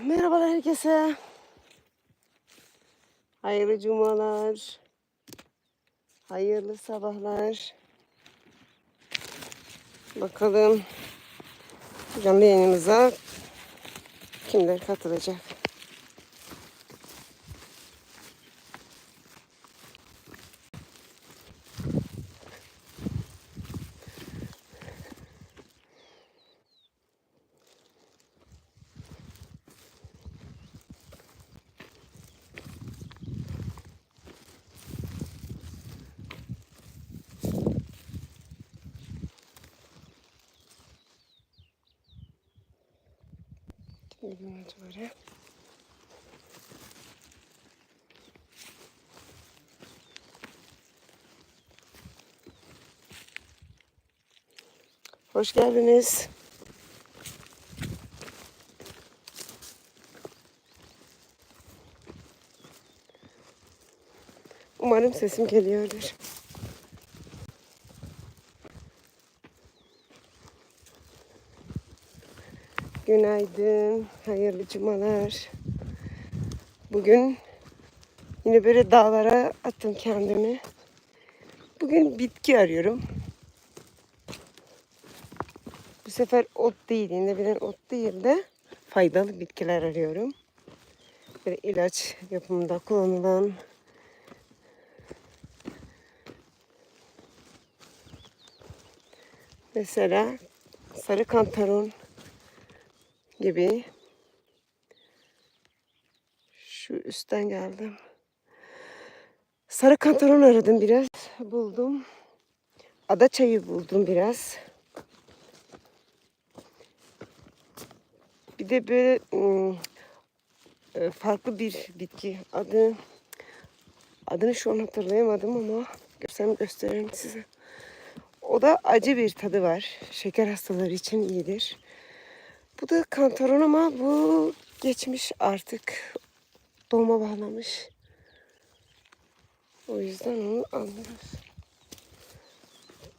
Merhabalar herkese. Hayırlı cumalar. Hayırlı sabahlar. Bakalım canlı yayınımıza kimler katılacak? Bilmiyorum böyle. Hoş geldiniz. Umarım sesim geliyordur. Günaydın, hayırlı cumalar. Bugün yine böyle dağlara attım kendimi. Bugün bitki arıyorum. Bu sefer ot değil, yine bilen ot değil de faydalı bitkiler arıyorum. Böyle ilaç yapımında kullanılan mesela sarı kantaron gibi şu üstten geldim. Sarı kantaron aradım biraz. Buldum. Ada çayı buldum biraz. Bir de böyle e, farklı bir bitki. Adı adını şu an hatırlayamadım ama görsem gösteririm size. O da acı bir tadı var. Şeker hastaları için iyidir. Bu da kantaron ama bu geçmiş artık. Doğuma bağlamış. O yüzden onu almıyoruz.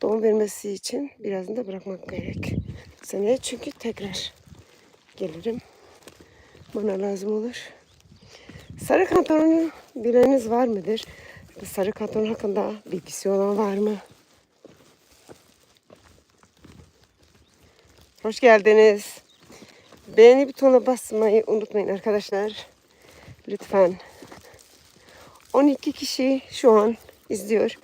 Doğum vermesi için birazını da bırakmak gerek. Seneye çünkü tekrar gelirim. Bana lazım olur. Sarı kantaronu bileniniz var mıdır? Sarı kantaron hakkında bilgisi olan var mı? Hoş geldiniz. Beğeni butonuna basmayı unutmayın arkadaşlar. Lütfen. 12 kişi şu an izliyor.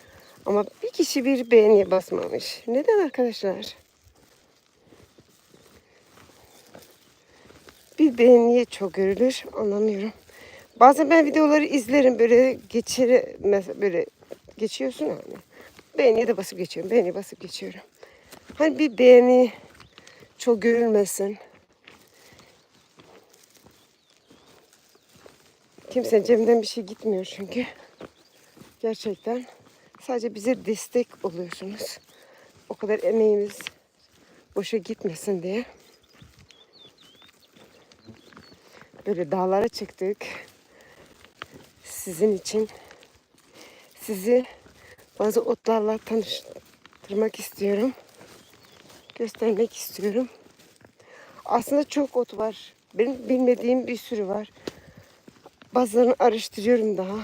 Ama bir kişi bir beğeniye basmamış. Neden arkadaşlar? Bir beğeniye çok görülür. Anlamıyorum. Bazen ben videoları izlerim böyle mesela böyle geçiyorsun hani. Beğeniye de basıp geçiyorum. Beğeniye basıp geçiyorum. Hani bir beğeni çok görülmesin. Kimsenin cebinden bir şey gitmiyor çünkü. Gerçekten sadece bize destek oluyorsunuz. O kadar emeğimiz boşa gitmesin diye. Böyle dağlara çıktık. Sizin için sizi bazı otlarla tanıştırmak istiyorum. Göstermek istiyorum. Aslında çok ot var. Benim bilmediğim bir sürü var. Bazılarını araştırıyorum daha.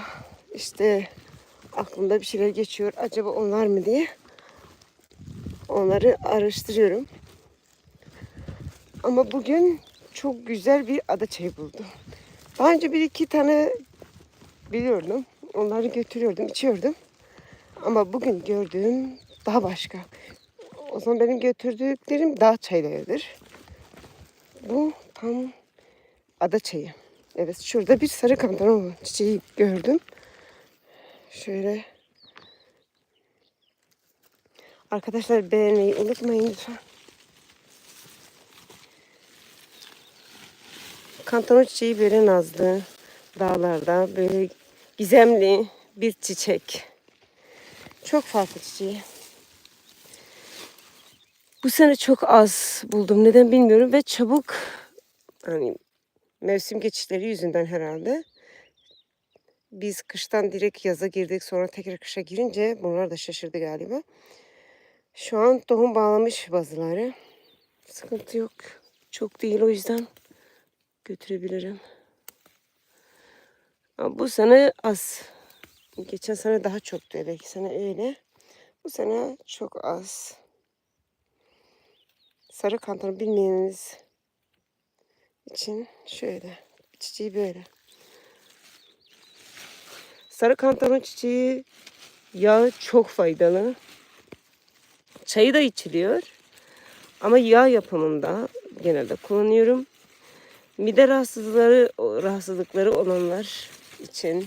İşte aklımda bir şeyler geçiyor. Acaba onlar mı diye. Onları araştırıyorum. Ama bugün çok güzel bir ada çayı buldum. Daha önce bir iki tane biliyordum. Onları götürüyordum, içiyordum. Ama bugün gördüğüm daha başka. O zaman benim götürdüklerim dağ çaylarıdır. Bu tam ada çayı. Evet şurada bir sarı kantaron çiçeği gördüm. Şöyle. Arkadaşlar beğenmeyi unutmayın lütfen. Kantaron çiçeği böyle nazlı. Dağlarda böyle gizemli bir çiçek. Çok farklı çiçeği. Bu sene çok az buldum. Neden bilmiyorum ve çabuk hani mevsim geçişleri yüzünden herhalde. Biz kıştan direkt yaza girdik sonra tekrar kışa girince bunlar da şaşırdı galiba. Şu an tohum bağlamış bazıları. Sıkıntı yok. Çok değil o yüzden götürebilirim. Bu sene az. Geçen sene daha çoktu. Belki sene öyle. Bu sene çok az. Sarı kantaron bilmeyeniniz için şöyle. Çiçeği böyle. Sarı kantaron çiçeği yağı çok faydalı. Çayı da içiliyor. Ama yağ yapımında genelde kullanıyorum. Mide rahatsızlıkları, rahatsızlıkları olanlar için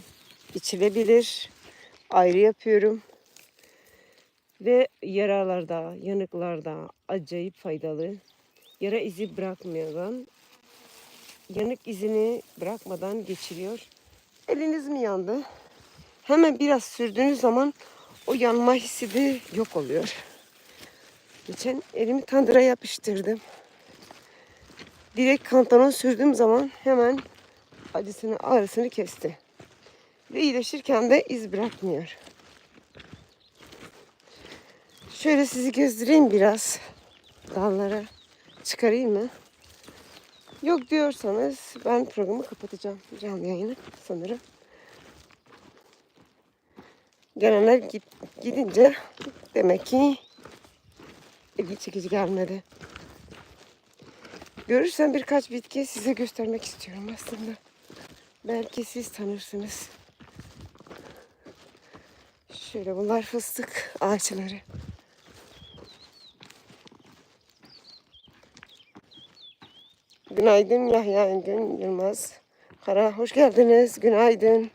içilebilir. Ayrı yapıyorum. Ve yaralarda, yanıklarda acayip faydalı. Yara izi bırakmayan, yanık izini bırakmadan geçiriyor. Eliniz mi yandı? Hemen biraz sürdüğünüz zaman o yanma hissi de yok oluyor. Geçen elimi tandıra yapıştırdım. Direkt kantaron sürdüğüm zaman hemen acısını, ağrısını kesti. Ve iyileşirken de iz bırakmıyor. Şöyle sizi gezdireyim biraz. Dallara çıkarayım mı? Yok diyorsanız ben programı kapatacağım. Canlı yayını sanırım. Gelenler gidince demek ki ilgi çekici gelmedi. Görürsem birkaç bitki size göstermek istiyorum aslında. Belki siz tanırsınız. Şöyle bunlar fıstık ağaçları. Günaydın Yahya Engin Yılmaz. Kara hoş geldiniz. Günaydın.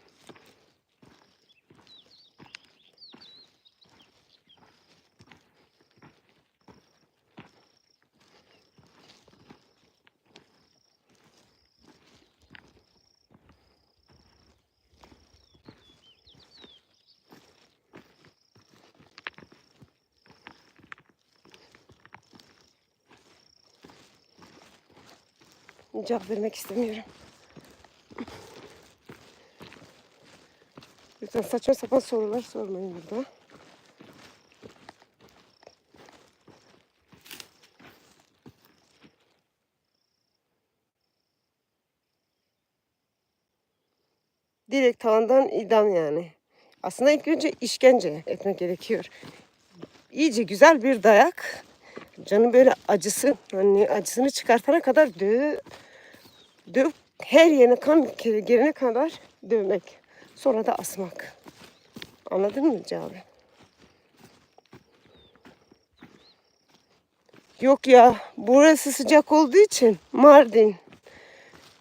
Cevap vermek istemiyorum. Lütfen saçma sapan sorular sormayın burada. Direkt tavandan idam yani. Aslında ilk önce işkence etmek gerekiyor. İyice güzel bir dayak. Canı böyle acısı, hani acısını çıkartana kadar döv, döv her yerine kan gerine kadar dövmek. Sonra da asmak. Anladın mı Cavi? Yok ya, burası sıcak olduğu için Mardin.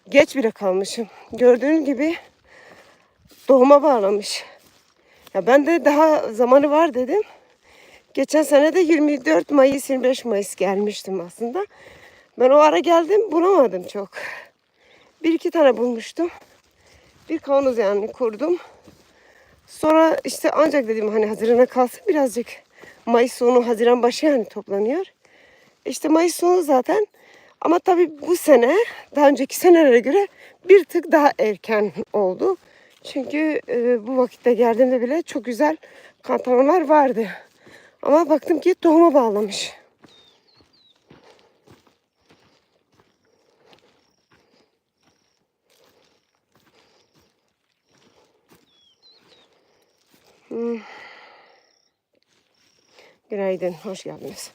Geç bile kalmışım. Gördüğün gibi doğuma bağlamış. Ya ben de daha zamanı var dedim. Geçen sene de 24 Mayıs 25 Mayıs gelmiştim aslında. Ben o ara geldim bulamadım çok. Bir iki tane bulmuştum. Bir kavanoz yani kurdum. Sonra işte ancak dedim hani Haziran'a kalsın birazcık. Mayıs sonu Haziran başı yani toplanıyor. İşte Mayıs sonu zaten. Ama tabii bu sene daha önceki senelere göre bir tık daha erken oldu. Çünkü e, bu vakitte geldiğimde bile çok güzel kantaronlar vardı. Ama baktım ki tohuma bağlamış. Hmm. Günaydın, hoş geldiniz.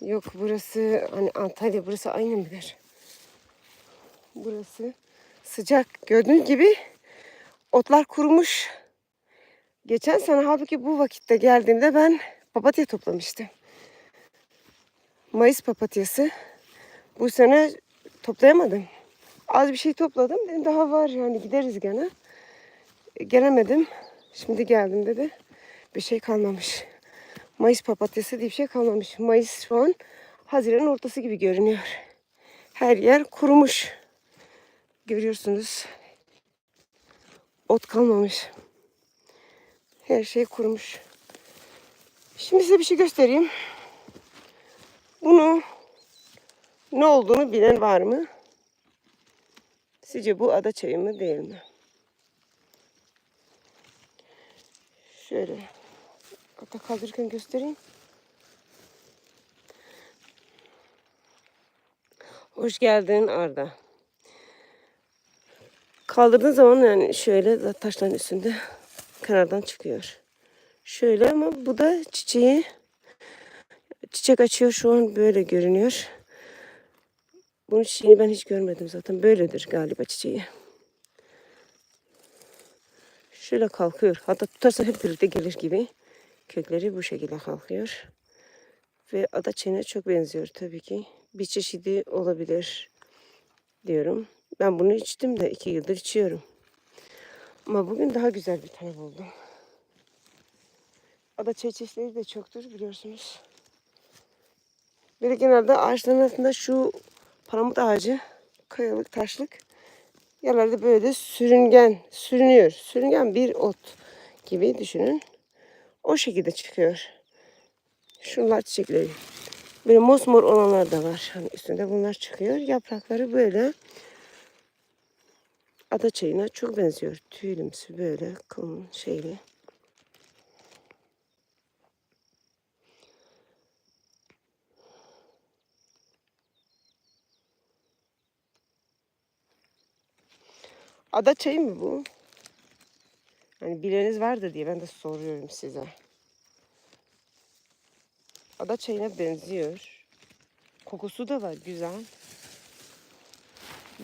Yok burası hani Antalya burası aynı mıdır? Burası sıcak. Gördüğünüz gibi otlar kurumuş. Geçen sene halbuki bu vakitte geldiğimde ben papatya toplamıştım. Mayıs papatyası. Bu sene toplayamadım. Az bir şey topladım. Dedim daha var yani gideriz gene. Gelemedim. Şimdi geldim dedi. Bir şey kalmamış. Mayıs papatyası diye bir şey kalmamış. Mayıs şu an Haziran'ın ortası gibi görünüyor. Her yer kurumuş. Görüyorsunuz. Ot kalmamış. Her şey kurumuş. Şimdi size bir şey göstereyim. Bunu ne olduğunu bilen var mı? Sizce bu ada çayı mı değil mi? Şöyle ata kaldırırken göstereyim. Hoş geldin Arda. Kaldırdığın zaman yani şöyle taşların üstünde kenardan çıkıyor. Şöyle ama bu da çiçeği çiçek açıyor şu an böyle görünüyor. Bunun çiçeğini ben hiç görmedim zaten. Böyledir galiba çiçeği. Şöyle kalkıyor. Hatta tutarsa hep birlikte gelir gibi. Kökleri bu şekilde kalkıyor. Ve ada çiçeğine çok benziyor tabii ki. Bir çeşidi olabilir diyorum. Ben bunu içtim de iki yıldır içiyorum. Ama bugün daha güzel bir tane buldum. Ada çeşitleri de çoktur biliyorsunuz. Böyle genelde ağaçların altında şu palamut ağacı, kayalık, taşlık yerlerde böyle sürüngen, sürünüyor. Sürüngen bir ot gibi düşünün. O şekilde çıkıyor. Şunlar çiçekleri. Böyle mosmor olanlar da var. Hani üstünde bunlar çıkıyor. Yaprakları böyle ada çayına çok benziyor. Tüylümsü böyle kalın şeyli. Ada çayı mı bu? Hani bileniniz vardır diye ben de soruyorum size. Ada çayına benziyor. Kokusu da var güzel.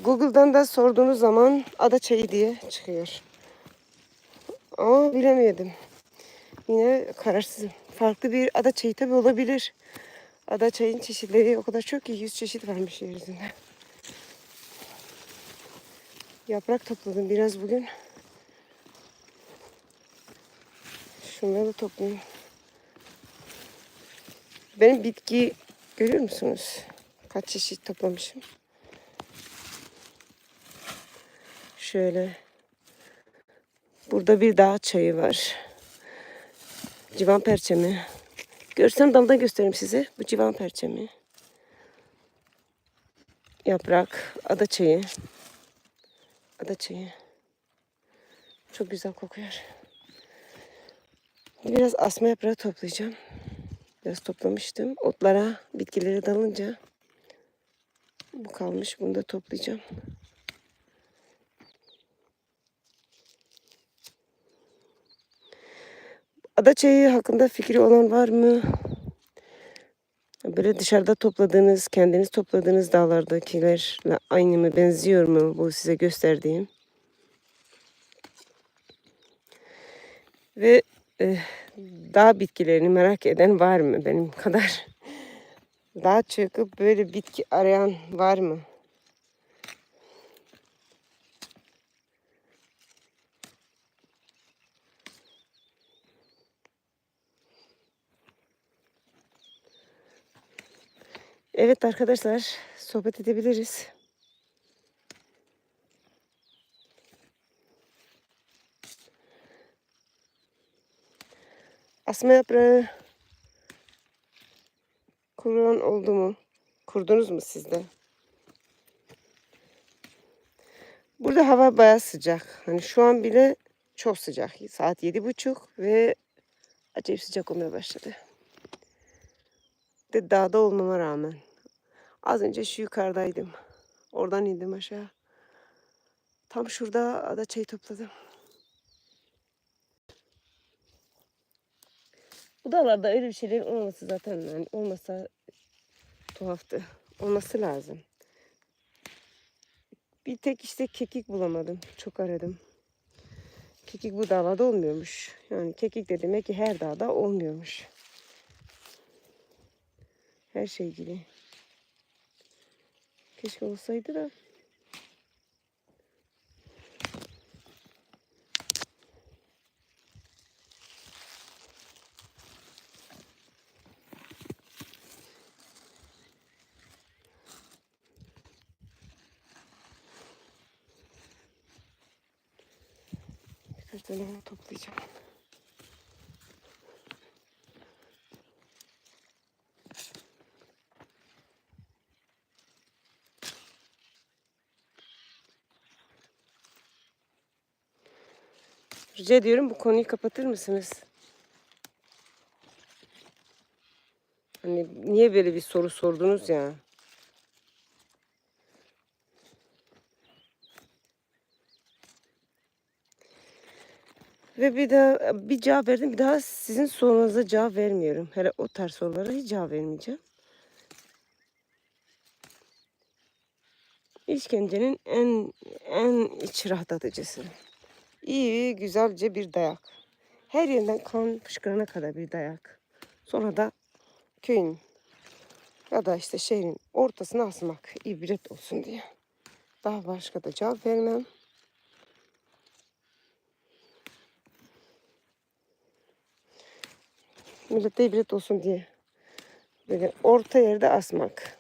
Google'dan da sorduğunuz zaman ada çayı diye çıkıyor. Ama bilemedim. Yine kararsızım. Farklı bir ada çayı tabi olabilir. Ada çayın çeşitleri o kadar çok ki 100 çeşit varmış yeryüzünde. Yaprak topladım biraz bugün. Şunları da toplayayım. Benim bitki görüyor musunuz? Kaç çeşit toplamışım. Şöyle. Burada bir dağ çayı var. Civan perçemi. Görsem damda göstereyim size. Bu civan perçemi. Yaprak, ada çayı. Ada çayı. Çok güzel kokuyor. Biraz asma yaprağı toplayacağım. Biraz toplamıştım. Otlara, bitkilere dalınca bu kalmış. Bunu da toplayacağım. Ada çayı hakkında fikri olan var mı? Böyle dışarıda topladığınız, kendiniz topladığınız dağlardakilerle aynı mı, benziyor mu bu size gösterdiğim? Ve e, dağ bitkilerini merak eden var mı benim kadar? Dağ çıkıp böyle bitki arayan var mı? Evet arkadaşlar sohbet edebiliriz. Asma yaprağı kurulan oldu mu? Kurdunuz mu siz de? Burada hava bayağı sıcak. Hani şu an bile çok sıcak. Saat yedi buçuk ve acayip sıcak olmaya başladı. De dağda olmama rağmen. Az önce şu yukarıdaydım. Oradan indim aşağı. Tam şurada ada çayı topladım. Bu dağlarda öyle bir şeylerin olmaması zaten yani olmasa tuhaftı. Olması lazım. Bir tek işte kekik bulamadım. Çok aradım. Kekik bu dağlarda olmuyormuş. Yani kekik de demek ki her dağda olmuyormuş. Her şey gibi. Keşke olsaydı da. Birkaç tane toplayacağım. Rica ediyorum bu konuyu kapatır mısınız? Hani niye böyle bir soru sordunuz ya? Ve bir daha bir cevap verdim. Bir daha sizin sorunuza cevap vermiyorum. Hele o tarz sorulara hiç cevap vermeyeceğim. İşkencenin en en iç rahatlatıcısı. İyi, güzelce bir dayak. Her yerinden kan fışkırana kadar bir dayak. Sonra da köyün ya da işte şehrin ortasına asmak ibret olsun diye. Daha başka da cevap vermem. Millete ibret olsun diye. Böyle orta yerde asmak.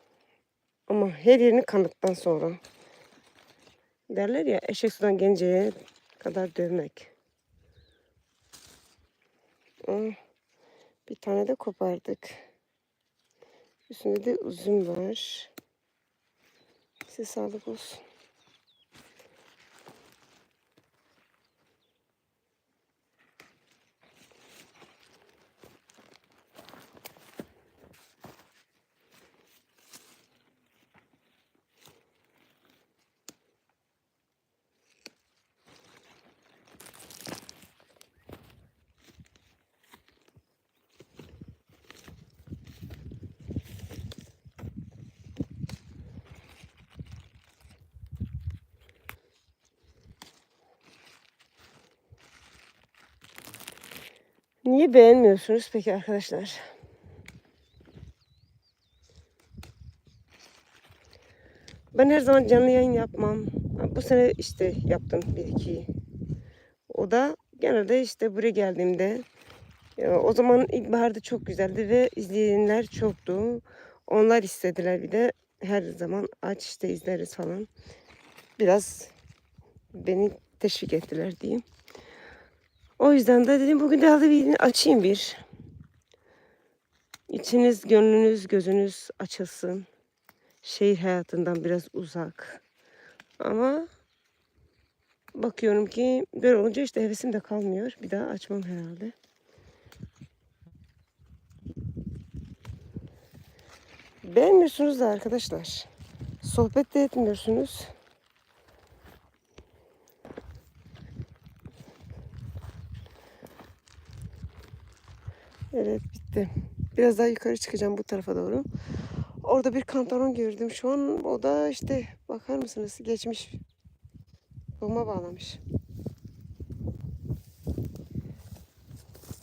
Ama her yerini kandıktan sonra. Derler ya eşek sudan genceye kadar dövmek. Ah, Bir tane de kopardık. Üstünde de uzun var. Size sağlık olsun. Niye beğenmiyorsunuz peki arkadaşlar? Ben her zaman canlı yayın yapmam. Bu sene işte yaptım bir iki. O da genelde işte buraya geldiğimde e, o zaman ilkbaharda çok güzeldi ve izleyenler çoktu. Onlar istediler bir de her zaman aç işte izleriz falan. Biraz beni teşvik ettiler diyeyim. O yüzden de dedim bugün de hadi bir açayım bir. İçiniz, gönlünüz, gözünüz açılsın. Şehir hayatından biraz uzak. Ama bakıyorum ki böyle olunca işte hevesim de kalmıyor. Bir daha açmam herhalde. Beğenmiyorsunuz da arkadaşlar. Sohbet de etmiyorsunuz. Evet bitti. Biraz daha yukarı çıkacağım bu tarafa doğru. Orada bir kantaron gördüm şu an. O da işte bakar mısınız geçmiş. Bomba bağlamış.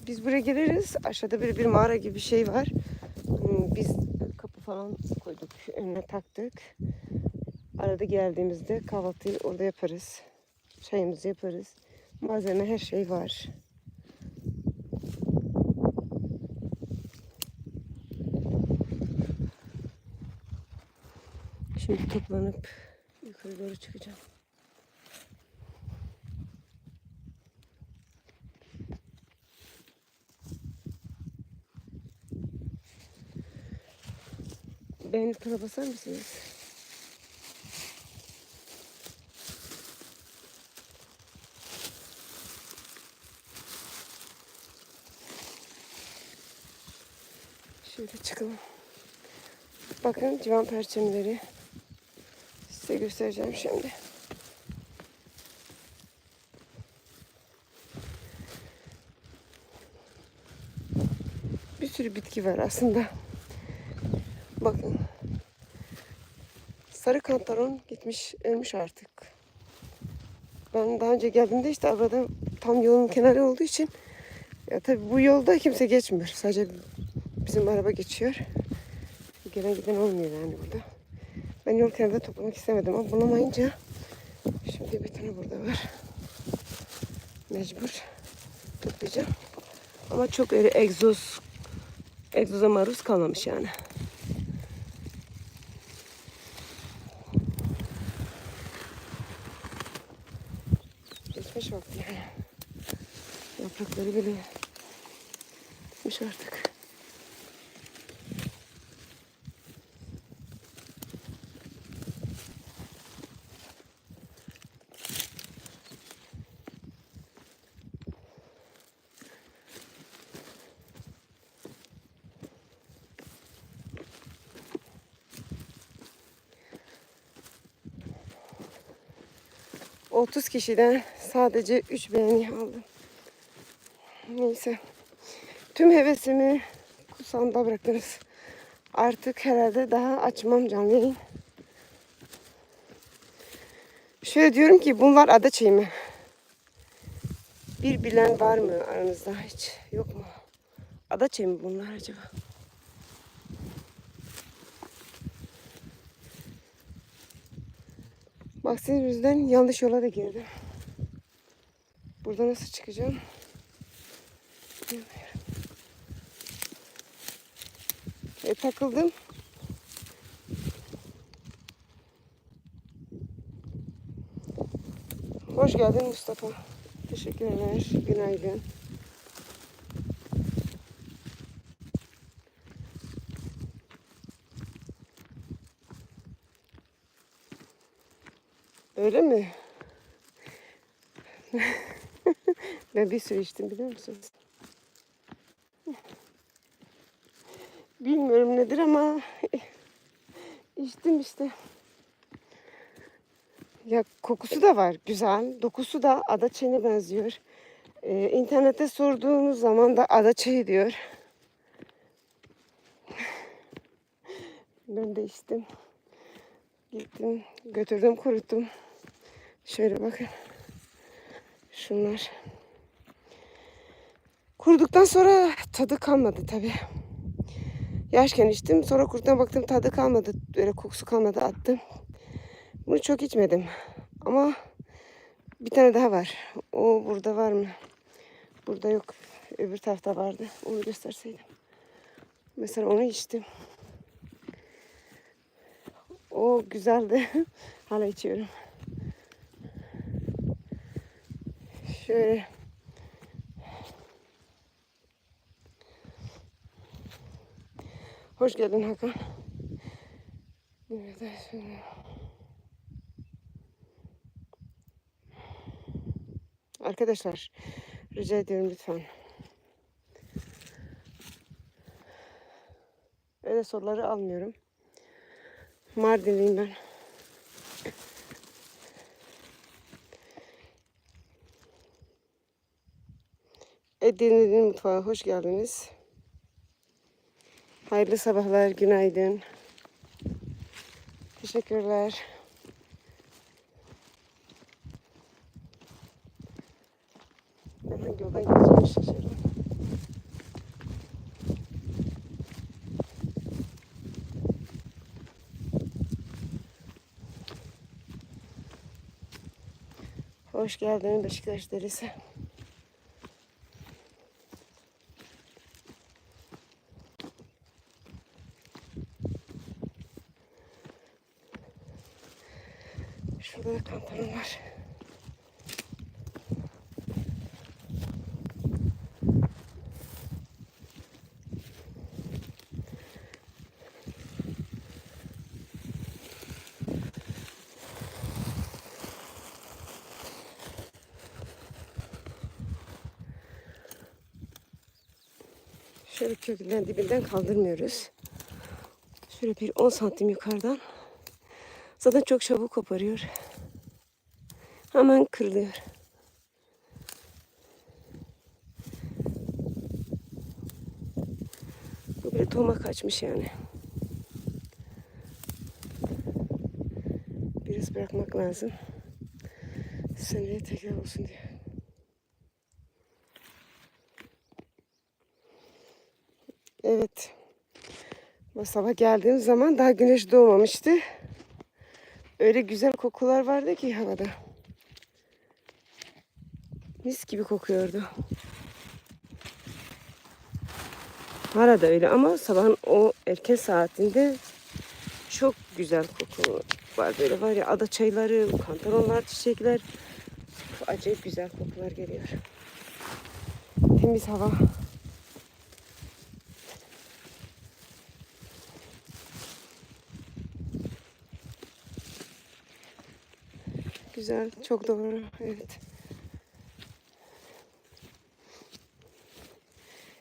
Biz buraya gireriz. Aşağıda bir, bir mağara gibi bir şey var. Hmm, Biz kapı falan koyduk. Önüne taktık. Arada geldiğimizde kahvaltıyı orada yaparız. Çayımızı yaparız. Malzeme her şey var. Şimdi toplanıp yukarı doğru çıkacağım. Beğeni tuşuna basar mısınız? Şöyle çıkalım. Bakın civan perçemleri. Size göstereceğim şimdi. Bir sürü bitki var aslında. Bakın. Sarı kantaron gitmiş, ölmüş artık. Ben daha önce geldiğimde işte arada tam yolun kenarı olduğu için ya tabii bu yolda kimse geçmiyor. Sadece bizim araba geçiyor. Gelen giden olmuyor yani burada. Ben yol kenarında toplamak istemedim ama bulamayınca şimdi bir tane burada var. Mecbur toplayacağım. Ama çok öyle egzoz egzoza maruz kalmamış yani. Geçmiş vakti yani. Yaprakları bile gitmiş artık. ...30 kişiden sadece 3 beğeni aldım. Neyse. Tüm hevesimi kursağımda bıraktınız. Artık herhalde daha açmam canlı yayın. Şöyle diyorum ki bunlar ada mı? Bir bilen var mı aranızda hiç? Yok mu? Ada mı bunlar acaba? Bak senin yüzünden yanlış yola da girdim. Burada nasıl çıkacağım? Bilmiyorum. E, takıldım. Hoş geldin Mustafa. Teşekkürler. Günaydın. Öyle mi? ben bir sürü içtim biliyor musunuz? Bilmiyorum nedir ama içtim işte. Ya kokusu da var güzel. Dokusu da ada çayına benziyor. Ee, internette sorduğumuz zaman da ada çayı diyor. ben de içtim. Gittim götürdüm kuruttum. Şöyle bakın. Şunlar. Kuruduktan sonra tadı kalmadı tabii. Yaşken içtim. Sonra kurutuna baktım tadı kalmadı. Böyle kokusu kalmadı attım. Bunu çok içmedim. Ama bir tane daha var. O burada var mı? Burada yok. Öbür tarafta vardı. Onu gösterseydim. Mesela onu içtim. O güzeldi. Hala içiyorum. Şöyle. Hoş geldin Hakan. Evet. Arkadaşlar rica ediyorum lütfen. Öyle soruları almıyorum. Mardinliyim ben. Edirne'nin mutfağı hoş geldiniz. Hayırlı sabahlar, günaydın. Teşekkürler. Hangi yoldan şaşırdım. Hoş geldin Beşiktaş Derisi. Şurada da kantarım var. Şöyle kökünden dibinden kaldırmıyoruz. Şöyle bir 10 santim yukarıdan. Zaten çok çabuk koparıyor. Hemen kırılıyor. Bu bir tohuma kaçmış yani. Biraz bırakmak lazım. Seneye tekrar olsun diye. Evet. Bu sabah geldiğim zaman daha güneş doğmamıştı. Öyle güzel kokular vardı ki havada. Mis gibi kokuyordu. Hala da öyle ama sabahın o erken saatinde çok güzel koku var. Böyle var ya ada çayları, kantaronlar, çiçekler. Acayip güzel kokular geliyor. Temiz hava. Güzel, çok doğru. Evet.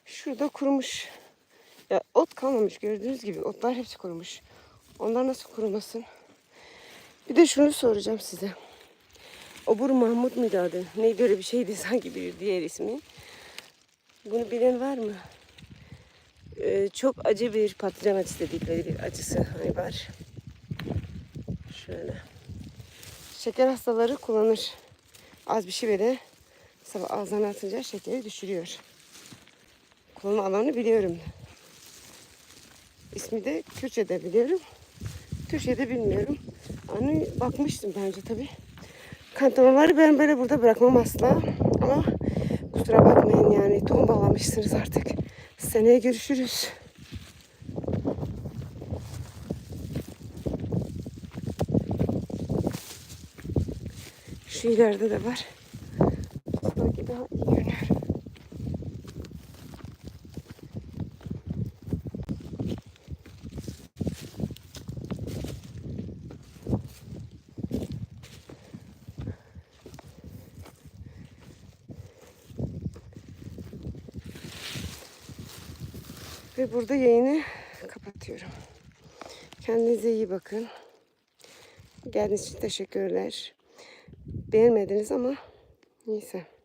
Şurada kurumuş. Ya ot kalmamış gördüğünüz gibi. Otlar hepsi kurumuş. Onlar nasıl kurumasın? Bir de şunu soracağım size. Obur Mahmut muydu adı? Neydi öyle bir şeydi sanki bir diğer ismi. Bunu bilen var mı? Ee, çok acı bir patlıcan acısı dedikleri bir acısı hani var. Şöyle. Şeker hastaları kullanır. Az bir şey böyle sabah ağzına atınca şekeri düşürüyor. Kullanma alanını biliyorum. İsmi de Kürtçe'de biliyorum. Türkçe'de bilmiyorum. Hani bakmıştım daha önce tabii. Kantonları ben böyle burada bırakmam asla. Ama kusura bakmayın yani tohum bağlamışsınız artık. Seneye görüşürüz. Şu ileride de var. Sanki daha iyi görünüyor. Ve burada yayını kapatıyorum. Kendinize iyi bakın. Geldiğiniz için teşekkürler. Beğenmediniz ama neyse.